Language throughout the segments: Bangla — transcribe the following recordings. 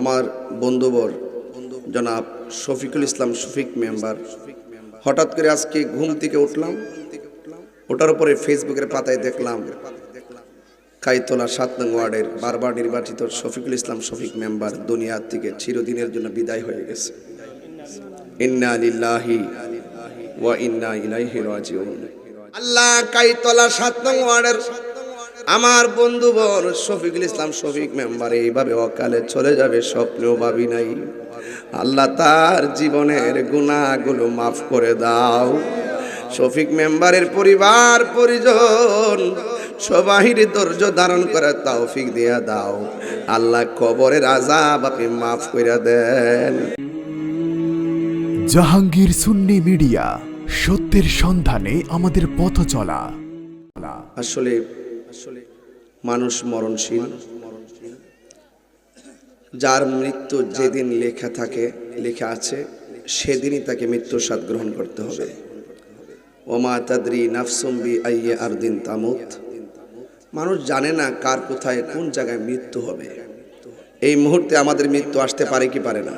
আমার বন্ধুবর, জনাব শফিকুল ইসলাম শফিক মেম্বার। হঠাৎ করে আজকে ঘুম থেকে উঠলাম। ওটার উপরে ফেসবুকের পাতায় দেখলাম, কাইতলা সাত নং ওয়ার্ডের বারবার নির্বাচিত শফিকুল ইসলাম শফিক মেম্বার দুনিয়ার থেকে চিরদিনের জন্য বিদায় হয়ে গেছে। ইন্না ওয়া আল্লাহ কাইতলা সাত নং ওয়ার্ডের আমার বন্ধু বল শফিকুল ইসলাম শফিক মেম্বার এইভাবে অকালে চলে যাবে স্বপ্নেও ভাবি নাই। আল্লাহ তার জীবনের গুণাগুলো মাফ করে দাও। শফিক মেম্বারের পরিবার পরিজন সবাহির ধৈর্য ধারণ করে তৌফিক দিয়া দাও। আল্লাহ কবরের আজাব আপনি মাফ করে দেন। জাহাঙ্গীর সুন্নি মিডিয়া সত্যের সন্ধানে আমাদের পথ চলা। আসলে আসলে মানুষ মরণশীল। যার মৃত্যু যেদিন লেখা থাকে, লেখা আছে, সেদিনই তাকে মৃত্যুর স্বাদ গ্রহণ করতে হবে। ওমা তাদরি নাফসম্বি আইয়ে আর দিন তামুত। মানুষ জানে না কার কোথায়, কোন জায়গায় মৃত্যু হবে। এই মুহূর্তে আমাদের মৃত্যু আসতে পারে কি পারে না।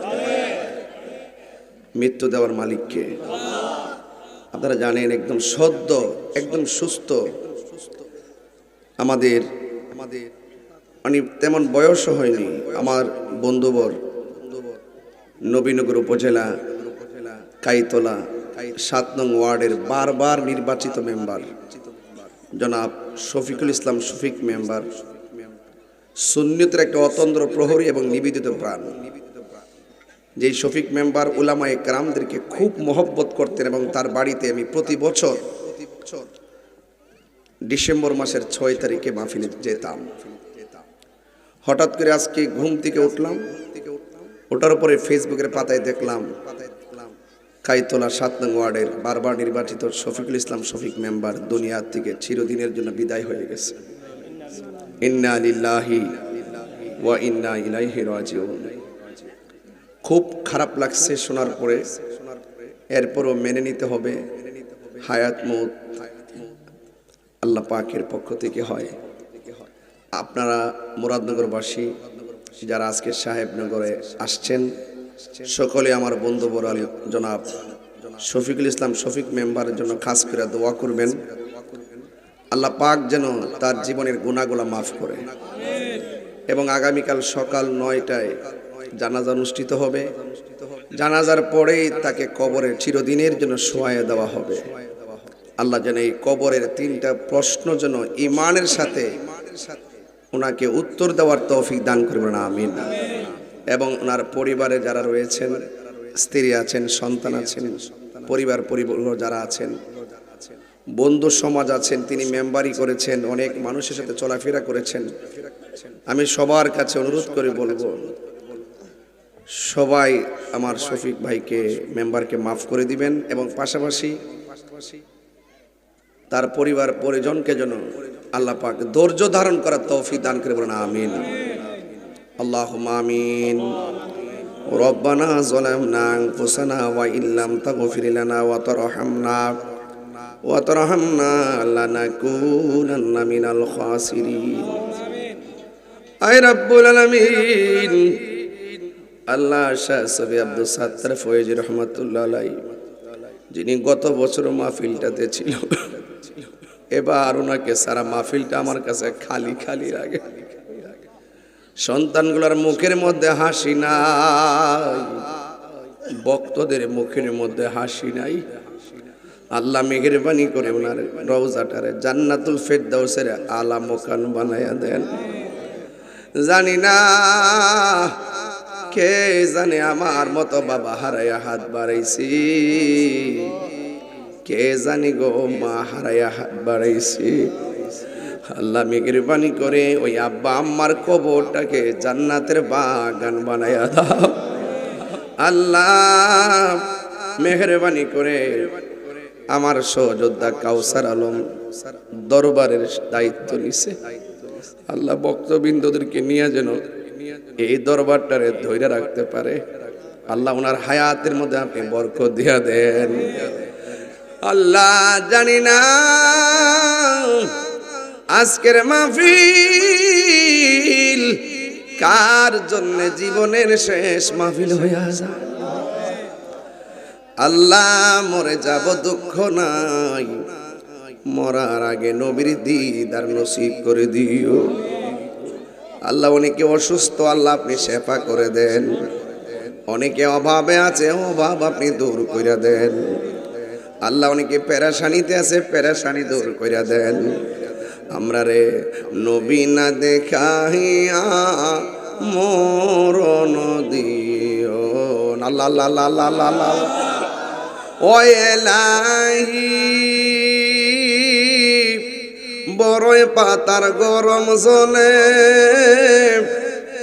মৃত্যু দেওয়ার মালিককে আপনারা জানেন, একদম সদ্য, একদম সুস্থ আমাদের আমাদের। মানে তেমন বয়সও হয়নি আমার বন্ধুবর। নবীনগর উপজেলা, কাইতলা, সাত নং ওয়ার্ডের বারবার নির্বাচিত মেম্বার। জনাব শফিকুল ইসলাম শফিক মেম্বার। সুন্নিয়তের একটা অতন্ত্র প্রহরী এবং নিবেদিত প্রাণ। যেই শফিক মেম্বার উলামায়ে কারামদেরকে খুব মহব্বত করতেন এবং তার বাড়িতে আমি প্রতি বছর প্রতি বছর ডিসেম্বর মাসের ছয় তারিখে মাহফিলে যেতাম। হঠাৎ করে আজকে ঘুম থেকে উঠলাম। ওটার উপরে ফেসবুকের পাতায় দেখলাম, কাইতলা সাত নং ওয়ার্ডের বারবার নির্বাচিত শফিকুল ইসলাম শফিক মেম্বার দুনিয়ার থেকে চিরদিনের জন্য বিদায় হয়ে গেছে। ওয়া ইন্না খুব খারাপ লাগছে শোনার পরে। এরপরও মেনে নিতে হবে। হায়াত মৌত আল্লাহ পাকের পক্ষ থেকে হয়। আপনারা মুরাদনগরবাসী যারা আজকে সাহেবনগরে আসছেন, সকলে আমার বন্ধু বরাল জনাব শফিকুল ইসলাম শফিক মেম্বারের জন্য খাস করে দোয়া করবেন। আল্লাহ পাক যেন তার জীবনের গুণাগুলা মাফ করে এবং আগামীকাল সকাল নয়টায় জানাজা অনুষ্ঠিত হবে। জানাজার পরেই তাকে কবরের চিরদিনের জন্য শোয়াইয়ে দেওয়া হবে। আল্লাহ যেন এই কবরের তিনটা প্রশ্ন যেন ইমানের সাথে ওনাকে উত্তর দেওয়ার তৌফিক দান করবেন আমিন। এবং ওনার পরিবারে যারা রয়েছেন, স্ত্রী আছেন, সন্তান আছেন, পরিবার পরিবার যারা আছেন, বন্ধু সমাজ আছেন, তিনি মেম্বারি করেছেন, অনেক মানুষের সাথে চলাফেরা করেছেন, আমি সবার কাছে অনুরোধ করে বলব, সবাই আমার শফিক ভাইকে, মেম্বারকে মাফ করে দিবেন এবং পাশাপাশি তার পরিবার পরিজনকে যেন আল্লাহ পাক ধৈর্য ধারণ করার তৌফি দান করে বলেন, আমিন। আল্লাহ আমিন। রব্বানা জলামনা আনফুসানা ওয়া ইল্লাম তাগফির লানা ওয়া তারহামনা ওয়া তারহামনা লানাকুনান্না মিনাল খাসিরিন। আয় আল্লাহ শাহ সবি আব্দুল সাত্তার ফয়েজ রহমাতুল্লাহ যিনি গত বছর মাহফিলটাতে ছিল এবার ওনাকে সারা মাহফিলটা আমার কাছে খালি খালি লাগে। সন্তানগুলোর মুখের মধ্যে হাসি নাই। ভক্তদের মুখের মধ্যে হাসি নাই। আল্লাহ মেহেরবানি করে ওনার রওজাটারে জান্নাতুল ফেরদাউসের আলা মোকান বানায়া দেন। জানি না কে জানে আমার মতো বাবা হারাইয়া হাত বাড়াইছি। কে জানি গো মা হারাইয়া বাড়াইছি? আল্লাহ মেহেরবানি করে ওই আব্বা আম্মার কবরটাকে জান্নাতের বাগান বানাইয়া দাও। আল্লাহ মেহরবানি করে আমার সহযোদ্ধা কাউসার আলম দরবারের দায়িত্ব নিছে। আল্লাহ বক্তবৃন্দদেরকে নিয়ে যেন এই দরবারটারে ধৈর্য রাখতে পারে। আল্লাহ ওনার হায়াতের মধ্যে আপনি বরকত দিয়া দেন। আল্লাহ জানি না। আজকের মাহফিল কার জন্য জীবনের শেষ মাহফিল হইয়া যায়? আল্লাহ মরে যাব, দুঃখ নাই। মরার আগে নবীর দিদার নসিব করে দিও। আল্লাহ অনেকে অসুস্থ, আল্লাহ আপনি সেবা করে দেন। অনেকে অভাবে আছে, অভাব আপনি দূর করে দেন। আল্লাহ অনেকে পেরাশানিতে আছে, পেরাশানি দূর করে দেন। আমরা রে নবী না দেখাইয়া মরণ দিও আল্লাহ আল্লাহ পাতার গরম জলে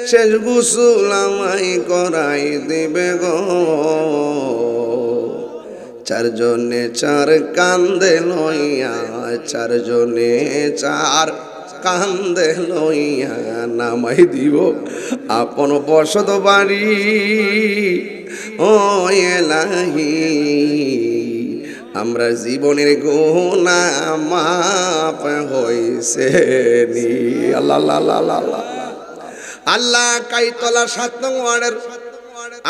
শেষ গুসুল আমাই করাই দিবে গো। চারজনে চার কান্দে লইয়া, চারজনে চার কান্দে লইয়া নামাই দিব আপন বসত বাড়ি। ও এলাহি, আমরা জীবনের গোনা মাপ হইছে নি। আল্লাহ আল্লাহ আল্লাহ। আল্লাহ, কাইতলা সাত নং ওয়ার্ডের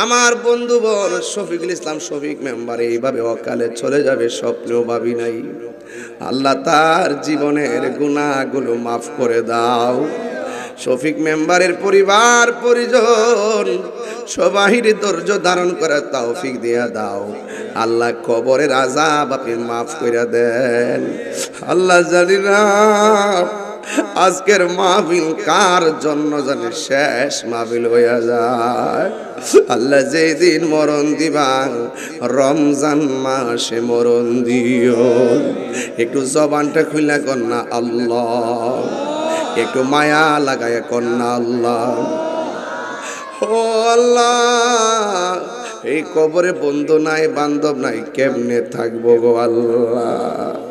আমার বন্ধু বোন শফিকুল ইসলাম শফিক মেম্বার, এইভাবে অকালে চলে যাবে স্বপ্নেও ভাবি নাই। আল্লাহ তার জীবনের গুণাগুলো মাফ করে দাও। শফিক মেম্বারের পরিবার, পরিজন সবাহির ধৈর্য ধারণ করে তৌফিক দিয়া দাও। আল্লাহ কবরের আজাব আপনি মাফ করে দেন। আল্লাহ জানি না আজকের মাহফিল কার জন্য জানি শেষ মাহফিল হইয়া যায়? আল্লাহ যেদিন মরণ দিবা, রমজান মাসে মরণ দিও। একটু জবানটা খুলে কন্যা আল্লাহ। একটু মায়া লাগায় কন্যা আল্লাহ। ও আল্লাহ, এই কবরে বন্ধু নাই, বান্ধব নাই, কেমনে থাকব গো আল্লাহ?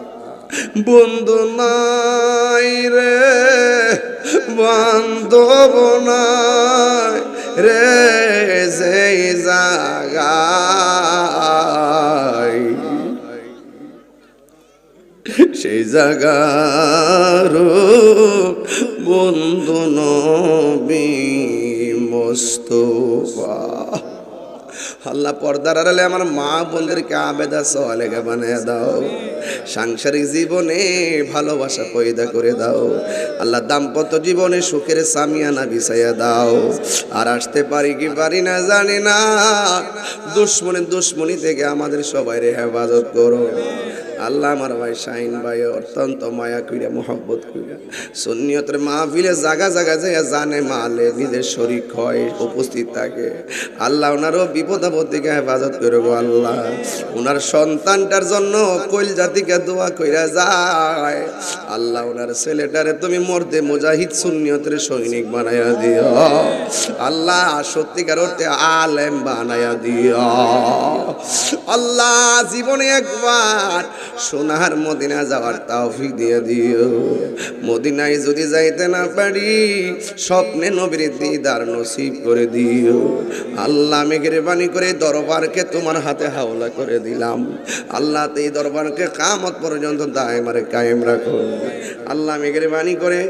বন্ধু নাই রে বান্ধব নাই রে সেই জাগায় সেই জাগার বন্ধু নবী মোস্তফা আল্লাহ পর্দার আড়ালে আমার মা বোনদেরকে আবেদা সলেগা বানিয়ে দাও। সাংসারিক জীবনে ভালোবাসা পয়দা করে দাও। আল্লাহ দাম্পত্য জীবনে সুখের সামিয়ানা বিছাইয়া দাও। আর আসতে পারি কি পারি না জানি না। দুশ্মনী দুশ্মনী থেকে আমাদের সবাই হেফাজত করো। আল্লাহ আমার ভাই শাহিন ভাই, অত্যন্ত মায়া কইরা, মোহব্বত কইরা, সুন্নিয়তের মাহফিলে জাগা জায়গা যে জানে মালে নিজের শরীর হয়, উপস্থিত থাকে। আল্লাহ ওনারও বিপদ আপদ থেকে হেফাজত করে গো আল্লাহ। ওনার সন্তানটার জন্য কৈল জাতিকে দোয়া কইরা যায়। আল্লাহ ওনার ছেলেটারে তুমি মরতে মুজাহিদ সুন্নিয়তের সৈনিক বানাইয়া দিও। আল্লাহ সত্যিকার অর্থে আলেম বানাইয়া দিও। আল্লাহ জীবনে একবার সোনার মদিনা যাওয়ার তৌফিক দিয়ে দিও। মদিনায় যদি যাইতে না পারি, স্বপ্নে নবীর দিদার নসিব করে দিও। আল্লাহ মেঘের বাণী করে দরবারকে তোমার হাতে হাওলা করে দিলাম। আল্লাহ এই দরবারকে কামত পর্যন্ত দায়মারে কায়েম রাখো। আল্লাহ মেঘের বাণী করে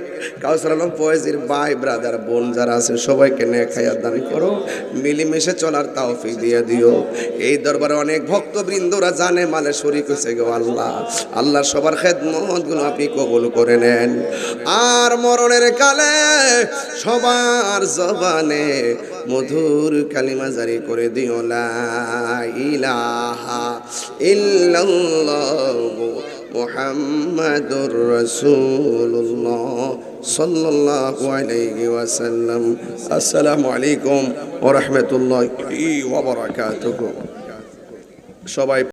কাউসার আলম ফয়েজির ভাই, ব্রাদার, বোন যারা আছে, সবাইকে নে খাইয়ার দান করো। মিলিমিশে চলার তৌফিক দিয়ে দিও। এই দরবারে অনেক ভক্তবৃন্দরা জানে মালে শরিক হয়েছে গো আল্লাহ। আল্লাহ সবার খেদমতগুলো আপনি কবুল করে নেন। আর মরণের কালে সবার জবানে মধুর কালিমা জারি করে দিও ইলাহা ইল্লাল্লাহু মুহাম্মাদুর রাসূলুল্লাহ সাল্লাল্লাহু আলাইহি ওয়াসাল্লাম। আসসালামু আলাইকুম ওয়া রাহমাতুল্লাহি ওয়া বারাকাতুহু। সবাই